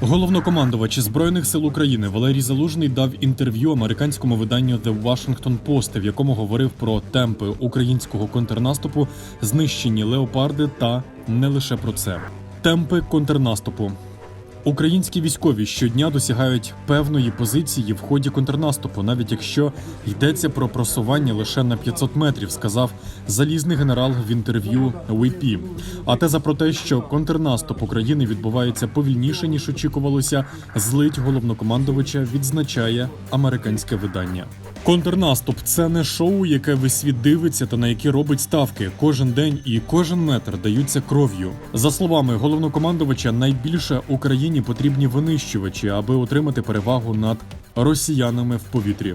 Головнокомандувач збройних сил України Валерій Залужний дав інтерв'ю американському виданню The Washington Post, в якому говорив про темпи українського контрнаступу, знищені леопарди та не лише про це. Темпи контрнаступу. Українські військові щодня досягають певної позиції в ході контрнаступу, навіть якщо йдеться про просування лише на 500 метрів, сказав залізний генерал в інтерв'ю ВІП. А теза про те, що контрнаступ України відбувається повільніше ніж очікувалося, злить головнокомандувача відзначає американське видання. Контрнаступ це не шоу, яке весь світ дивиться та на яке робить ставки. Кожен день і кожен метр даються кров'ю. За словами головнокомандувача, найбільше Україні потрібні винищувачі, аби отримати перевагу над росіянами в повітрі.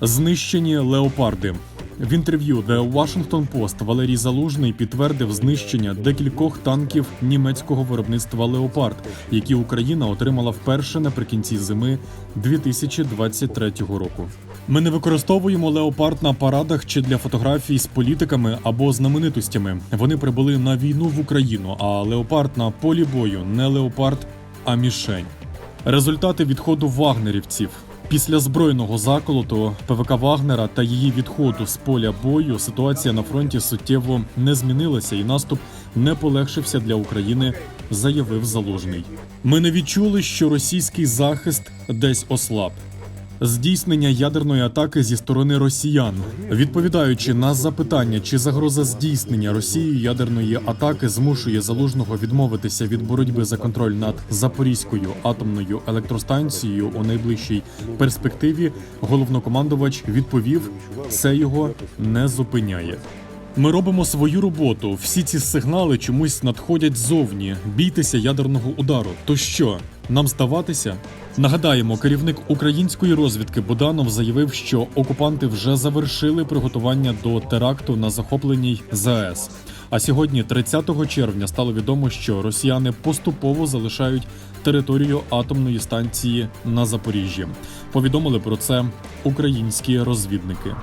Знищені леопарди. В інтерв'ю The Washington Post Валерій Залужний підтвердив знищення декількох танків німецького виробництва Леопард, які Україна отримала вперше наприкінці зими 2023 року. Ми не використовуємо леопард на парадах чи для фотографій з політиками або знаменитостями. Вони прибули на війну в Україну, а леопард на полі бою не леопард, а мішень. Результати відходу вагнерівців. Після збройного заколоту ПВК Вагнера та її відходу з поля бою ситуація на фронті суттєво не змінилася, і наступ не полегшився для України, заявив Залужний. Ми не відчули, що російський захист десь ослаб. Здійснення ядерної атаки зі сторони росіян, відповідаючи на запитання, чи загроза здійснення Росією ядерної атаки змушує залужного відмовитися від боротьби за контроль над Запорізькою атомною електростанцією у найближчій перспективі, головнокомандувач відповів: це його не зупиняє. Ми робимо свою роботу. Всі ці сигнали чомусь надходять ззовні. Бійтеся ядерного удару. То що, нам здаватися? Нагадаємо, керівник української розвідки Буданов заявив, що окупанти вже завершили приготування до теракту на захопленій ЗАЕС. А сьогодні, 30 червня, стало відомо, що росіяни поступово залишають територію атомної станції на Запоріжжі. Повідомили про це українські розвідники.